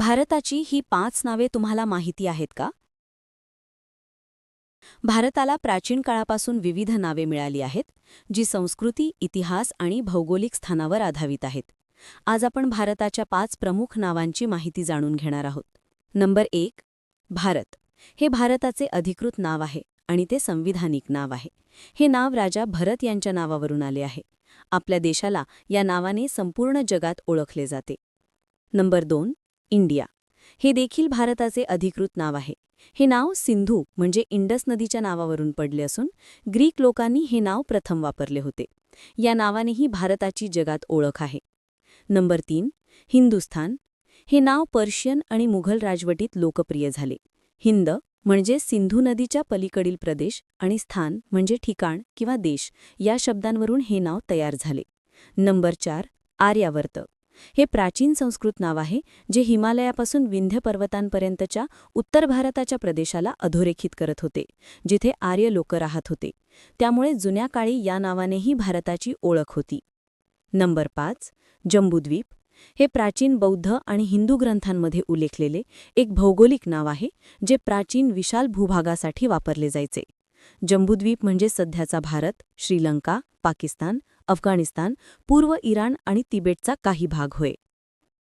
भारताची ही पाच नावे तुम्हाला माहिती आहेत का? भारताला प्राचीन काळापासून विविध नावे मिळाली आहेत जी संस्कृती इतिहास आणि भौगोलिक स्थानावर आधारित आहेत. आज आपण भारताच्या पाच प्रमुख नावांची माहिती जाणून घेणार आहोत. नंबर एक भारत. हे भारताचे अधिकृत नाव आहे आणि ते संविधानिक नाव आहे. हे नाव राजा भरत यांच्या नावावरून आले आहे. आपल्या देशाला या नावाने संपूर्ण जगात ओळखले जाते. नंबर दोन इंडिया. हे देखील भारताचे अधिकृत नाव आहे. हे नाव सिंधू म्हणजे इंडस नदीच्या नावावरून पडले असून ग्रीक लोकांनी हे नाव प्रथम वापरले होते. या नावानेही भारताची जगात ओळख आहे. नंबर तीन हिंदुस्थान. हे नाव पर्शियन आणि मुघल राजवटीत लोकप्रिय झाले. हिंद म्हणजे सिंधू नदीच्या पलीकडील प्रदेश आणि स्थान म्हणजे ठिकाण किंवा देश या शब्दांवरून हे नाव तयार झाले. नंबर चार आर्यावर्त. हे प्राचीन संस्कृत नाव आहे जे हिमालयापासून विंध्य पर्वतांपर्यंतच्या उत्तर भारताच्या प्रदेशाला अधोरेखित करत होते जिथे आर्य लोक राहत होते. त्यामुळे जुन्या काळी या नावानेही भारताची ओळख होती. नंबर पाच जम्बूद्वीप. हे प्राचीन बौद्ध आणि हिंदू ग्रंथांमध्ये उल्लेखलेले एक भौगोलिक नाव आहे जे प्राचीन विशाल भूभागासाठी वापरले जायचे. जम्बूद्वीप म्हणजे सध्याचा भारत श्रीलंका पाकिस्तान अफगाणिस्तान पूर्व इराण आणि तिबेटचा काही भाग होय.